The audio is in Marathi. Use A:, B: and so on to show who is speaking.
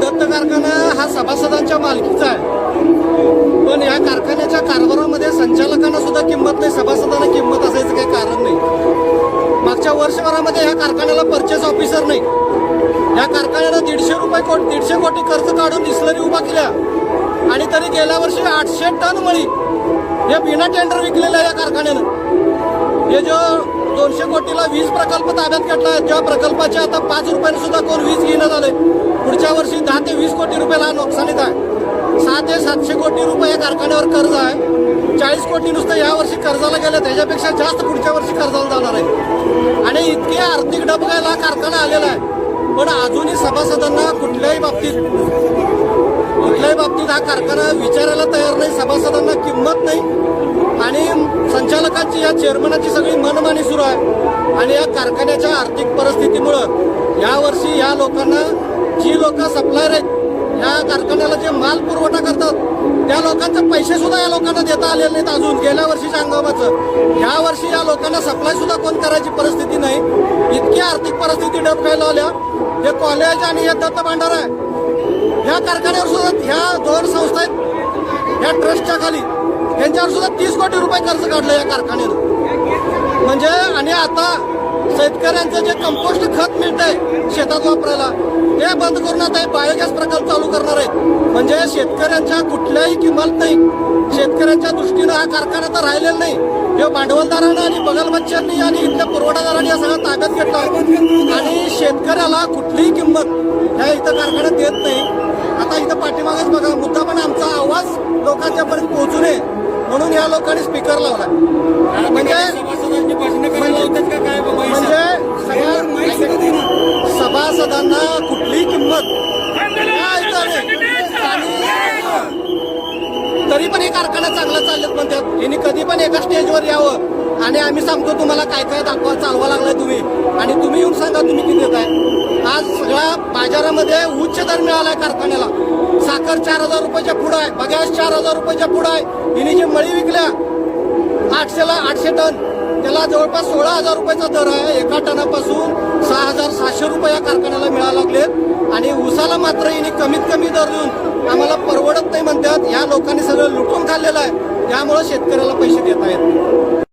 A: दत्त कारखाना हा सभासदांच्या मालकीचा आहे. पण या कारखान्याच्या कारभारामध्ये संचालकांना सुद्धा किंमत नाही सभासदांना किंमत असायचं काही कारण नाही. मागच्या वर्षभरामध्ये ह्या कारखान्याला परचेस ऑफिसर नाही. या कारखान्यानं दीडशे रुपये कोट दीडशे कोटी खर्च काढून डिस्लरी उभा केल्या. आणि तरी गेल्या वर्षी आठशे टन मळी हे बिना टेंडर विकलेलं आहे या कारखान्यानं. हे जो दोनशे कोटीला वीज प्रकल्प ताब्यात घेतला ज्या प्रकल्पाचे आता पाच रुपयाने सुद्धा कोण वीज घेण्यात आले दहा ते वीस कोटी रुपयाला नुकसानीत आहे. सहा ते सातशे कोटी रुपये या कारखान्यावर कर्ज आहे. चाळीस कोटी नुसतं या वर्षी कर्जाला गेलं त्याच्यापेक्षा जास्त पुढच्या वर्षी कर्जाला जाणार आहे. आणि इतके आर्थिक डबगायला कारखाना आलेला आहे. पण अजूनही सभासदांना कुठल्याही बाबतीत कुठल्याही बाबतीत हा कारखाना विचारायला तयार नाही सभासदांना किंमत नाही. आणि संचालकांची या चेअरमनाची सगळी मनमानी सुरू आहे. आणि या कारखान्याच्या आर्थिक परिस्थितीमुळं यावर्षी या लोकांना जी लोक सप्लायर आहेत या कारखान्याला जे माल पुरवठा करतात त्या लोकांचे पैसे सुद्धा या लोकांना देता आलेले नाहीत अजून. गेल्या वर्षीच्या हंगामाचं. या वर्षी या लोकांना सप्लाय सुद्धा कोण करायची परिस्थिती नाही. इतकी आर्थिक परिस्थिती डबकायला आल्या. हे कॉलेज आणि हे दत्त भांडार आहे. ह्या कारखान्यावर सुद्धा ह्या दोन संस्था आहेत ह्या ट्रस्टच्या खाली. यांच्यावर सुद्धा तीस कोटी रुपये कर्ज काढलं या कारखान्यानं. म्हणजे आणि आता शेतकऱ्यांचं जे कंपोस्ट खत मिळतंय शेतात वापरायला ते बंद करून आता हे बायोगॅस प्रकल्प चालू करणार आहेत. म्हणजे शेतकऱ्यांच्या कुठल्याही किंमत नाही. शेतकऱ्यांच्या दृष्टीनं हा कारखाना तर राहिलेला नाही. हे भांडवलदारानं आणि बगलबच्च्यांनी आणि इथल्या पुरवठादारांनी या सगळं ताब्यात घेतलं आणि शेतकऱ्याला कुठलीही किंमत ह्या इथं कारखान्यात देत नाही. आता इथं पाठीमागच बघा मुद्दा पण आमचा आवाज लोकांच्यापर्यंत पोहोचू नये म्हणून या लोकांनी स्पीकर लावला. म्हणजे सभासदांना कुठलीही किंमत? तरी पण हे कारखाना चांगला चाललेत म्हणतात यांनी कधी पण एका स्टेजवर यावं. आणि आम्ही सांगतो तुम्हाला काय काय दाखवा चालवा लागलाय तुम्ही. आणि तुम्ही येऊन सांगा तुम्ही किती देताय आज सगळ्या बाजारामध्ये उच्च दर मिळालाय कारखान्याला. साखर चार हजार रुपयाच्या पुढं आहे. बगॅस चार हजार रुपयाच्या पुढं आहे. हिने जी मळी विकल्या आठशेला आठशे टन. त्याला जवळपास सोळा हजार रुपयाचा दर आहे. एका टनापासून सहा हजार सहाशे रुपये या कारखान्याला मिळायला लागलेत आणि उसाला मात्र हिने कमीत कमी दर देऊन आम्हाला परवडत या लोकांनी सगळं लुटून खाल्लेलं आहे. त्यामुळे शेतकऱ्याला पैसे देता येत